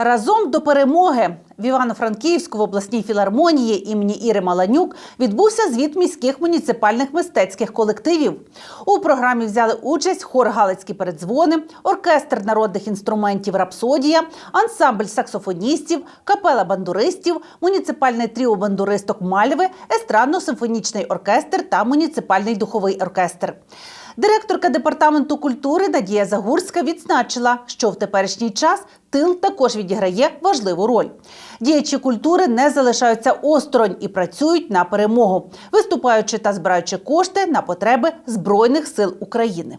Разом до перемоги в Івано-Франківську в обласній філармонії імені Іри Маланюк відбувся звіт міських муніципальних мистецьких колективів. У програмі взяли участь хор Галицькі передзвони, оркестр народних інструментів Рапсодія, ансамбль саксофоністів, капела бандуристів, муніципальне тріо бандуристок Мальви, естрадно-симфонічний оркестр та муніципальний духовий оркестр. Директорка департаменту культури Надія Загурська відзначила, що в теперішній час тил також відіграє важливу роль. Діячі культури не залишаються осторонь і працюють на перемогу, виступаючи та збираючи кошти на потреби Збройних сил України.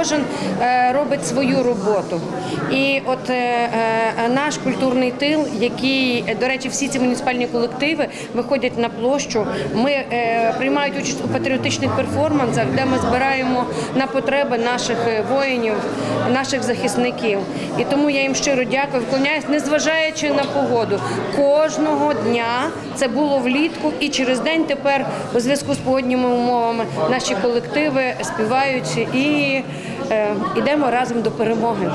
Кожен е, робить свою роботу. І от е, е, наш культурний тил, який, до речі, всі ці муніципальні колективи виходять на площу. Ми приймають участь у патріотичних перформансах, де ми збираємо на потреби наших воїнів, наших захисників. І тому я їм щиро дякую, вклоняюсь, незважаючи на погоду. Кожного дня це було влітку, і через день тепер у зв'язку з погодніми умовами наші колективи співають і йдемо разом до перемоги.